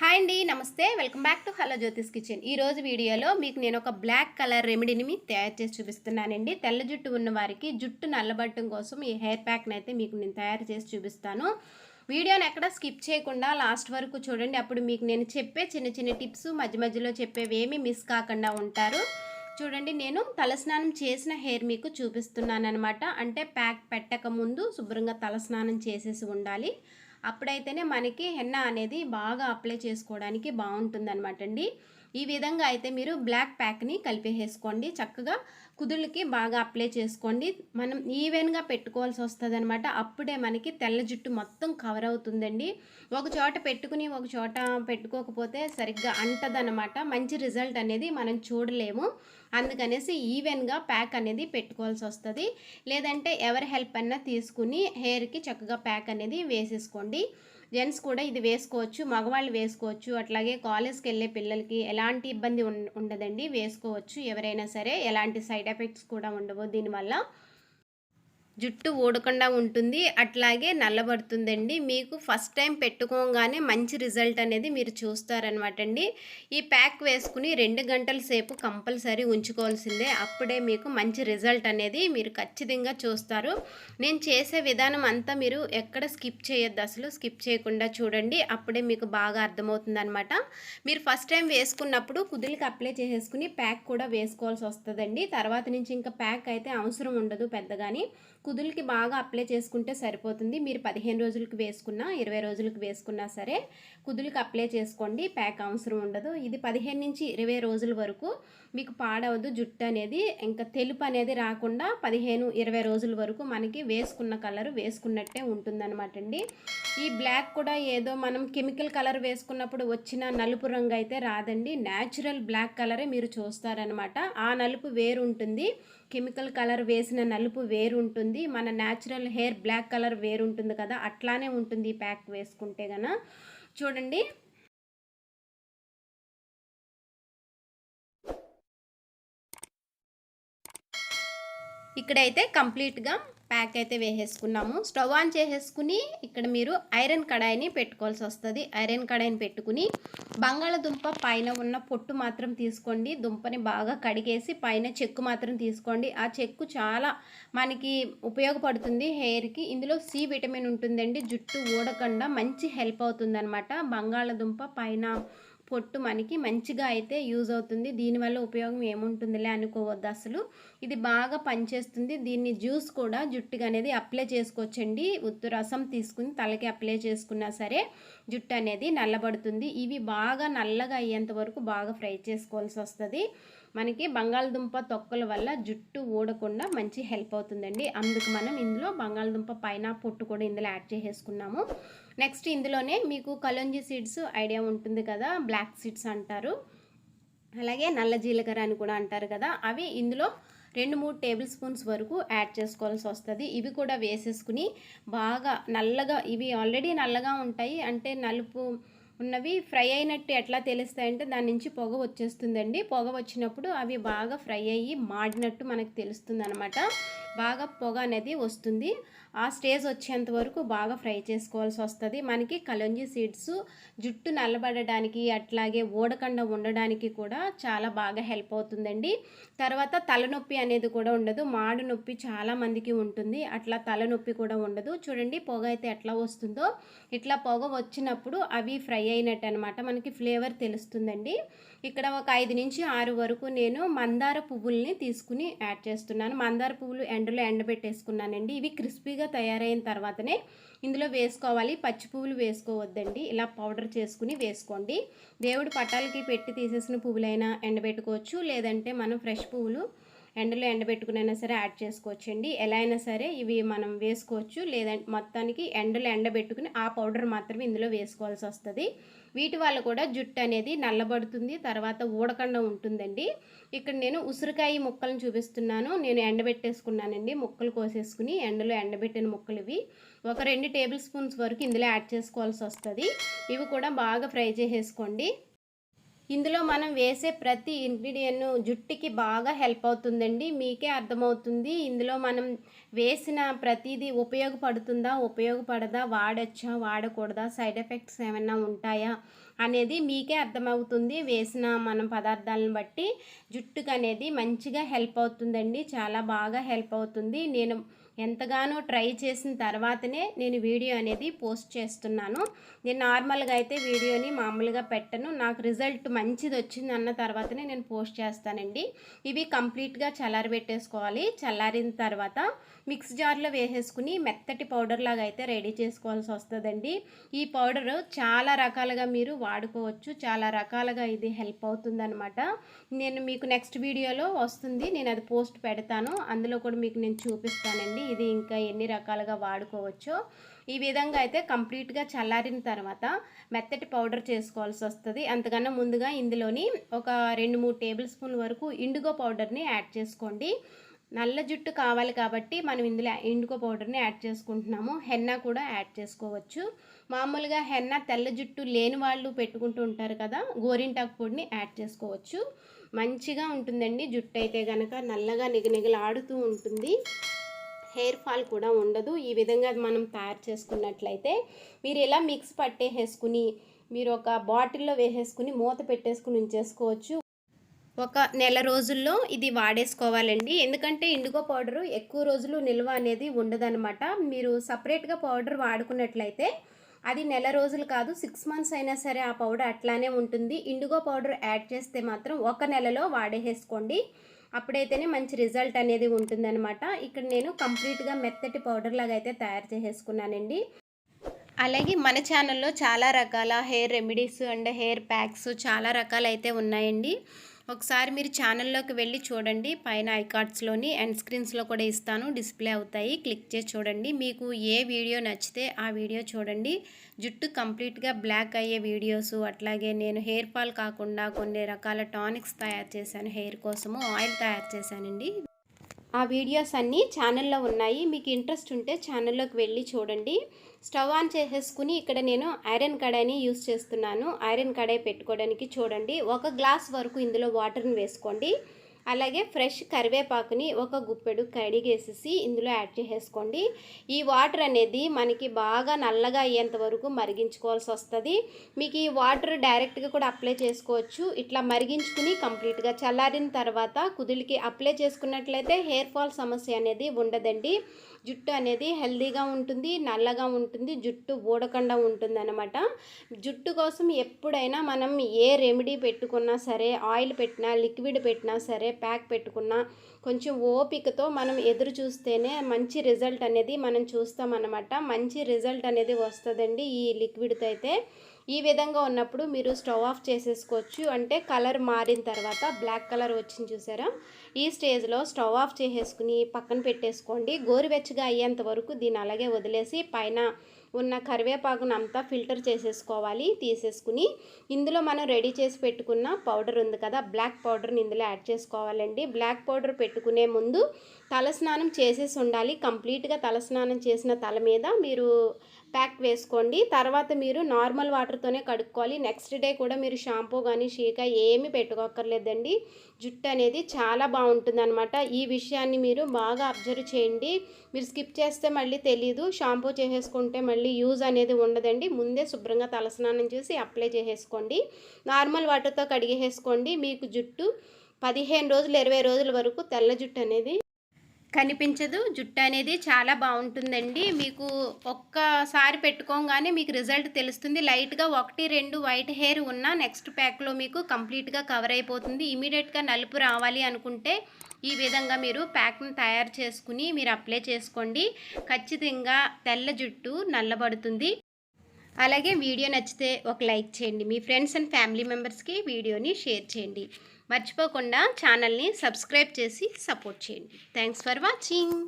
Hi అండి నమస్తే. Welcome back to hello Jyothish kitchen. ఈ రోజు వీడియోలో మీకు నేను ఒక బ్లాక్ కలర్ రెమెడీని మీకు తయారు చేసి చూపిస్తున్నానండి. తెల్ల జుట్టు ఉన్న వారికి జుట్టు నల్లబట్టం కోసం ఈ హెయిర్ ప్యాక్ని అయితే మీకు నేను తయారు చేసి చూపిస్తాను. వీడియోని ఎక్కడ స్కిప్ చేయకుండా లాస్ట్ వరకు చూడండి. అప్పుడు మీకు నేను చెప్పే చిన్న చిన్న టిప్స్ మధ్య మధ్యలో చెప్పేవి ఏమీ మిస్ కాకుండా ఉంటారు. చూడండి నేను తలస్నానం చేసిన హెయిర్ మీకు చూపిస్తున్నాను అనమాట అంటే ప్యాక్ పెట్టక ముందు శుభ్రంగా తలస్నానం చేసేసి ఉండాలి. అప్పుడైతేనే మనకి హెన్న అనేది బాగా అప్లై చేసుకోవడానికి బాగుంటుంది అనమాట అండి ఈ విధంగా అయితే మీరు బ్లాక్ ప్యాక్ని కలిపేసుకోండి చక్కగా కుదుళ్ళకి బాగా అప్లై చేసుకోండి. మనం ఈవెన్గా పెట్టుకోవాల్సి వస్తుంది అనమాట అప్పుడే మనకి తెల్ల జుట్టు మొత్తం కవర్ అవుతుందండి. ఒక చోట పెట్టుకుని ఒక చోట పెట్టుకోకపోతే సరిగ్గా అంటదనమాట మంచి రిజల్ట్ అనేది మనం చూడలేము. అందుకనేసి ఈవెన్గా ప్యాక్ అనేది పెట్టుకోవాల్సి వస్తుంది. లేదంటే ఎవరి హెల్ప్ అన్నా తీసుకుని హెయిర్కి చక్కగా ప్యాక్ అనేది వేసేసుకోండి. జెంట్స్ కూడా ఇది వేసుకోవచ్చు మగవాళ్ళు వేసుకోవచ్చు అట్లాగే కాలేజ్కి వెళ్ళే పిల్లలకి ఎలాంటి ఇబ్బంది ఉండదండి వేసుకోవచ్చు ఎవరైనా సరే. ఎలాంటి సైడ్ ఎఫెక్ట్స్ కూడా ఉండవు దీనివల్ల. జుట్టు ఊడకుండా ఉంటుంది అట్లాగే నల్లబడుతుందండి. మీకు ఫస్ట్ టైం పెట్టుకోగానే మంచి రిజల్ట్ అనేది మీరు చూస్తారనమాట అండి. ఈ ప్యాక్ వేసుకుని రెండు గంటల సేపు కంపల్సరీ ఉంచుకోవాల్సిందే. అప్పుడే మీకు మంచి రిజల్ట్ అనేది మీరు ఖచ్చితంగా చూస్తారు. నేను చేసే విధానం అంతా మీరు ఎక్కడ స్కిప్ చేయొద్దు అసలు స్కిప్ చేయకుండా చూడండి. అప్పుడే మీకు బాగా అర్థమవుతుంది అనమాట మీరు ఫస్ట్ టైం వేసుకున్నప్పుడు కుదులకి అప్లై చేసేసుకుని ప్యాక్ కూడా వేసుకోవాల్సి వస్తుందండి. తర్వాత నుంచి ఇంకా ప్యాక్ అయితే అవసరం ఉండదు పెద్దగాని. కుదులకి బాగా అప్లై చేసుకుంటే సరిపోతుంది. మీరు పదిహేను రోజులకు వేసుకున్నా ఇరవై రోజులకు వేసుకున్నా సరే కుదులకి అప్లై చేసుకోండి. ప్యాక్ అవసరం ఉండదు. ఇది పదిహేను నుంచి ఇరవై రోజుల వరకు మీకు పాడవద్దు జుట్టు అనేది ఇంకా తెలుపు అనేది రాకుండా పదిహేను ఇరవై రోజుల వరకు మనకి వేసుకున్న కలర్ వేసుకున్నట్టే ఉంటుందన్నమాట అండి. ఈ బ్లాక్ కూడా ఏదో మనం కెమికల్ కలర్ వేసుకున్నప్పుడు వచ్చిన నలుపు రంగు అయితే రాదండి. న్యాచురల్ బ్లాక్ కలరే మీరు చూస్తారనమాట ఆ నలుపు వేరు ఉంటుంది. కెమికల్ కలర్ వేసిన నలుపు వేరు ఉంటుంది. మన న్యాచురల్ హెయిర్ బ్లాక్ కలర్ వేరు ఉంటుంది కదా అట్లానే ఉంటుంది ప్యాక్ వేసుకుంటే గన చూడండి. ఇక్కడైతే కంప్లీట్గా ప్యాక్ అయితే వేసేసుకున్నాము. స్టవ్ ఆన్ చేసేసుకుని ఇక్కడ మీరు ఐరన్ కడాయిని పెట్టుకోవాల్సి వస్తుంది. ఐరన్ కడాయిని పెట్టుకుని బంగాళదుంప పైన ఉన్న పొట్టు మాత్రం తీసుకోండి. దుంపని బాగా కడిగేసి పైన చెక్కు మాత్రం తీసుకోండి. ఆ చెక్కు చాలా మనకి ఉపయోగపడుతుంది హెయిర్కి. ఇందులో సి విటమిన్ ఉంటుందండి. జుట్టు ఊడకుండా మంచి హెల్ప్ అవుతుంది బంగాళదుంప పైన పొట్టు మనకి మంచిగా అయితే యూజ్ అవుతుంది. దీనివల్ల ఉపయోగం ఏముంటుందిలే అనుకోవద్దు అసలు. ఇది బాగా పనిచేస్తుంది. దీన్ని జ్యూస్ కూడా జుట్టుగా అనేది అప్లై చేసుకోవచ్చండి. ఉత్తు రసం తీసుకుని తలకి అప్లై చేసుకున్నా సరే జుట్టు అనేది నల్లబడుతుంది. ఇవి బాగా నల్లగా అయ్యేంత వరకు బాగా ఫ్రై చేసుకోవాల్సి వస్తుంది. మనకి బంగాళదుంప తొక్కల వల్ల జుట్టు ఊడకుండా మంచి హెల్ప్ అవుతుందండి. అందుకు మనం ఇందులో బంగాళదుంప పైన పొట్టు కూడా ఇందులో యాడ్ చేసేసుకున్నాము. నెక్స్ట్ ఇందులోనే మీకు కలంజీ సీడ్స్ ఐడియా ఉంటుంది కదా బ్లాక్ సీడ్స్ అంటారు. అలాగే నల్ల జీలకర్ర అని కూడా అంటారు కదా అవి ఇందులో రెండు మూడు టేబుల్ స్పూన్స్ వరకు యాడ్ చేసుకోవాల్సి వస్తుంది. ఇవి కూడా వేసేసుకుని బాగా నల్లగా ఇవి ఆల్రెడీ నల్లగా ఉంటాయి. అంటే నలుపు ఉన్నవి ఫ్రై అయినట్టు ఎట్లా తెలుస్తాయంటే దాని నుంచి పొగ వచ్చేస్తుందండి. పొగ వచ్చినప్పుడు అవి బాగా ఫ్రై అయ్యి మాడినట్టు మనకు తెలుస్తుంది అనమాట బాగా పొగ అనేది వస్తుంది. ఆ స్టేజ్ వచ్చేంత వరకు బాగా ఫ్రై చేసుకోవాల్సి వస్తుంది. మనకి కలంజీ సీడ్స్ జుట్టు నల్లబడడానికి అట్లాగే ఓడకండ ఉండడానికి కూడా చాలా బాగా హెల్ప్ అవుతుందండి. తర్వాత తలనొప్పి అనేది కూడా ఉండదు. మాడు నొప్పి చాలా మందికి ఉంటుంది. అట్లా తలనొప్పి కూడా ఉండదు. చూడండి పొగ అయితే ఎట్లా వస్తుందో. ఇట్లా పొగ వచ్చినప్పుడు అవి ఫ్రై అయినట్టు అనమాట మనకి ఫ్లేవర్ తెలుస్తుందండి. ఇక్కడ ఒక ఐదు నుంచి ఆరు వరకు నేను మందార పువ్వుల్ని తీసుకుని యాడ్ చేస్తున్నాను. మందార పువ్వులు ఎండలో ఎండబెట్టేసుకున్నానండి. ఇవి క్రిస్పీగా తయారైన తర్వాతనే ఇందులో వేసుకోవాలి. పచ్చి పువ్వులు వేసుకోవద్దండి. ఇలా పౌడర్ చేసుకుని వేసుకోండి. దేవుడు పట్టాలకి పెట్టి తీసేసిన పువ్వులైనా ఎండబెట్టుకోవచ్చు. లేదంటే మనం ఫ్రెష్ పువ్వులు ఎండలో ఎండబెట్టుకునైనా సరే యాడ్ చేసుకోవచ్చండి. ఎలా అయినా సరే ఇవి మనం వేసుకోవచ్చు. లేదంటే మొత్తానికి ఎండలో ఎండబెట్టుకుని ఆ పౌడర్ మాత్రమే ఇందులో వేసుకోవాల్సి వస్తుంది. వీటి వల్ల కూడా జుట్టు అనేది నల్లబడుతుంది. తర్వాత ఊడకుండా ఉంటుందండి. ఇక్కడ నేను ఉసిరికాయ ముక్కలను చూపిస్తున్నాను. నేను ఎండబెట్టేసుకున్నానండి. ముక్కలు కోసేసుకుని ఎండలో ఎండబెట్టిన ముక్కలు ఇవి. ఒక రెండు టేబుల్ స్పూన్స్ వరకు ఇందులో యాడ్ చేసుకోవాల్సి వస్తుంది. ఇవి కూడా బాగా ఫ్రై చేసేసుకోండి. ఇందులో మనం వేసే ప్రతి ఇంగ్రీడియంట్ జుట్టుకి బాగా హెల్ప్ అవుతుందండి. మీకే అర్థమవుతుంది. ఇందులో మనం వేసిన ప్రతిదీ ఉపయోగపడుతుందా ఉపయోగపడదా వాడచ్చా వాడకూడదా సైడ్ ఎఫెక్ట్స్ ఏమైనా ఉంటాయా అనేది మీకే అర్థమవుతుంది. వేసిన మనం పదార్థాలను బట్టి జుట్టుకు అనేది మంచిగా హెల్ప్ అవుతుందండి. చాలా బాగా హెల్ప్ అవుతుంది. నేను ఎంతగానో ట్రై చేసిన తర్వాతనే నేను వీడియో అనేది పోస్ట్ చేస్తున్నాను. నేను నార్మల్గా అయితే వీడియోని మామూలుగా పెట్టను. నాకు రిజల్ట్ మంచిది వచ్చింది అన్న తర్వాతనే నేను పోస్ట్ చేస్తానండి. ఇవి కంప్లీట్గా చల్లారబెట్టేసుకోవాలి చల్లారిన తర్వాత మిక్స్ జార్లో వేసేసుకుని మెత్తటి పౌడర్ లాగా అయితే రెడీ చేసుకోవాల్సి వస్తుందండి. ఈ పౌడర్ చాలా రకాలుగా మీరు వాడుకోవచ్చు. చాలా రకాలుగా ఇది హెల్ప్ అవుతుందన్నమాట. నేను మీకు నెక్స్ట్ వీడియోలో వస్తుంది. నేను అది పోస్ట్ పెడతాను. అందులో కూడా మీకు నేను చూపిస్తానండి. ఇది ఇంకా ఎన్ని రకాలుగా వాడుకోవచ్చో ఈ విధంగా అయితే కంప్లీట్గా చల్లారిన తర్వాత మెత్తటి పౌడర్ చేసుకోవాల్సి వస్తుంది. అంతకన్నా ముందుగా ఇందులోని ఒక రెండు మూడు టేబుల్ స్పూన్ వరకు ఇండిగో పౌడర్ని యాడ్ చేసుకోండి. నల్ల జుట్టు కావాలి కాబట్టి మనం ఇందులో ఇండుకో పౌడర్ని యాడ్ చేసుకుంటున్నాము. హెన్నా కూడా యాడ్ చేసుకోవచ్చు. మామూలుగా హెన్నా తెల్ల జుట్టు లేని వాళ్ళు పెట్టుకుంటూ ఉంటారు కదా గోరింటాకు పొడిని యాడ్ చేసుకోవచ్చు. మంచిగా ఉంటుందండి జుట్టు అయితే కనుక నల్లగా నిగనిగలాడుతూ ఉంటుంది. హెయిర్ ఫాల్ కూడా ఉండదు. ఈ విధంగా మనం తయారు చేసుకున్నట్లయితే మీరు ఇలా మిక్స్ పట్టేసేసుకుని మీరు ఒక బాటిల్లో వేసేసుకుని మూత పెట్టేసుకుని ఉంచేసుకోవచ్చు. ఒక నెల రోజుల్లో ఇది వాడేసుకోవాలండి. ఎందుకంటే ఇండిగో పౌడరు ఎక్కువ రోజులు నిల్వ అనేది ఉండదనమాట మీరు సపరేట్గా పౌడర్ వాడుకున్నట్లయితే అది నెల రోజులు కాదు సిక్స్ మంత్స్ అయినా సరే ఆ పౌడర్ అట్లానే ఉంటుంది. ఇండిగో పౌడర్ యాడ్ చేస్తే మాత్రం ఒక నెలలో వాడేసేసుకోండి. అప్పుడైతేనే మంచి రిజల్ట్ అనేది ఉంటుందన్నమాట. ఇక్కడ నేను కంప్లీట్గా మెత్తటి పౌడర్ లాగా అయితే తయారు చేసేసుకున్నానండి. అలాగే మన ఛానల్లో చాలా రకాల hair remedies and hair packs చాలా రకాలైతే ఉన్నాయండి. ఒకసారి మీరు ఛానల్లోకి వెళ్ళి చూడండి. పైన ఐకార్డ్స్లోని అండ్ స్క్రీన్స్లో కూడా ఇస్తాను. డిస్ప్లే అవుతాయి. క్లిక్ చేసి చూడండి. మీకు ఏ వీడియో నచ్చితే ఆ వీడియో చూడండి. జుట్టు కంప్లీట్గా బ్లాక్ అయ్యే వీడియోస్ అట్లాగే నేను హెయిర్ ఫాల్ కాకుండా కొన్ని రకాల టానిక్స్ తయారు చేశాను. హెయిర్ కోసము ఆయిల్ తయారు చేశానండి. ఆ వీడియోస్ అన్నీ ఛానల్లో ఉన్నాయి. మీకు ఇంట్రెస్ట్ ఉంటే ఛానల్లోకి వెళ్ళి చూడండి. స్టవ్ ఆన్ చేసేసుకుని ఇక్కడ నేను ఐరన్ కడాయిని యూస్ చేస్తున్నాను. ఐరన్ కడాయి పెట్టుకోవడానికి చూడండి. ఒక గ్లాస్ వరకు ఇందులో వాటర్ని వేసుకోండి. అలాగే ఫ్రెష్ కరివేపాకుని ఒక గుప్పెడు కడిగేసేసి ఇందులో యాడ్ చేసేసుకోండి. ఈ వాటర్ అనేది మనకి బాగా నల్లగా అయ్యేంత వరకు మరిగించుకోవాల్సి వస్తుంది. మీకు ఈ వాటర్ డైరెక్ట్గా కూడా అప్లై చేసుకోవచ్చు. ఇట్లా మరిగించుకుని కంప్లీట్గా చల్లారిన తర్వాత కుదులికి అప్లై చేసుకున్నట్లయితే హెయిర్ ఫాల్ సమస్య అనేది ఉండదండి. జుట్టు అనేది హెల్దీగా ఉంటుంది నల్లగా ఉంటుంది జుట్టు ఊడకుండా ఉంటుంది అనమాట జుట్టు కోసం ఎప్పుడైనా మనం ఏ రెమెడీ పెట్టుకున్నా సరే ఆయిల్ పెట్టినా లిక్విడ్ పెట్టినా సరే ప్యాక్ పెట్టుకున్నా కొంచెం ఓపికతో మనం ఎదురు చూస్తేనే మంచి రిజల్ట్ అనేది మనం చూస్తామన్నమాట. మంచి రిజల్ట్ అనేది వస్తుందండి ఈ లిక్విడ్తో అయితే. ఈ విధంగా ఉన్నప్పుడు మీరు స్టవ్ ఆఫ్ చేసేసుకోవచ్చు. అంటే కలర్ మారిన తర్వాత బ్లాక్ కలర్ వచ్చింది చూసారా? ఈ స్టేజ్లో స్టవ్ ఆఫ్ చేసేసుకుని పక్కన పెట్టేసుకోండి. గోరువెచ్చగా అయ్యేంత వరకు దీన్ని అలాగే వదిలేసి పైన ఉన్న కరివేపాకును అంతా ఫిల్టర్ చేసేసుకోవాలి తీసేసుకుని. ఇందులో మనం రెడీ చేసి పెట్టుకున్న పౌడర్ ఉంది కదా బ్లాక్ పౌడర్ని ఇందులో యాడ్ చేసుకోవాలండి. బ్లాక్ పౌడర్ పెట్టుకునే ముందు తలస్నానం చేసేసి ఉండాలి. కంప్లీట్గా తలస్నానం చేసిన తల మీద మీరు ప్యాక్ వేసుకోండి. తర్వాత మీరు నార్మల్ వాటర్తోనే కడుక్కోవాలి. నెక్స్ట్ డే కూడా మీరు షాంపూ కానీ షీకా ఏమీ పెట్టుకోక్కర్లేదండి. జుట్టు అనేది చాలా బాగుంటుంది అనమాట ఈ విషయాన్ని మీరు బాగా అబ్జర్వ్ చేయండి. మీరు స్కిప్ చేస్తే మళ్ళీ తెలీదు. షాంపూ చేసేసుకుంటే మళ్ళీ యూజ్ అనేది ఉండదండి. ముందే శుభ్రంగా తలస్నానం చేసి అప్లై చేసేసుకోండి. నార్మల్ వాటర్తో కడిగేసుకోండి మీకు జుట్టు పదిహేను రోజులు ఇరవై రోజుల వరకు తెల్ల జుట్టు అనేది కనిపించదు. జుట్టు అనేది చాలా బాగుంటుందండి. మీకు ఒక్కసారి పెట్టుకోగానే మీకు రిజల్ట్ తెలుస్తుంది. లైట్గా ఒకటి రెండు వైట్ హెయిర్ ఉన్న నెక్స్ట్ ప్యాక్లో మీకు కంప్లీట్గా కవర్ అయిపోతుంది. ఇమీడియట్గా నలుపు రావాలి అనుకుంటే ఈ విధంగా మీరు ప్యాక్ని తయారు చేసుకుని మీరు అప్లై చేసుకోండి. ఖచ్చితంగా తెల్ల జుట్టు నల్లబడుతుంది. అలాగే వీడియో నచ్చితే ఒక లైక్ చేయండి. మీ ఫ్రెండ్స్ అండ్ ఫ్యామిలీ మెంబర్స్కి వీడియోని షేర్ చేయండి. మర్చిపోకుండా ఛానల్ని సబ్స్క్రైబ్ చేసి సపోర్ట్ చేయండి. Thanks for watching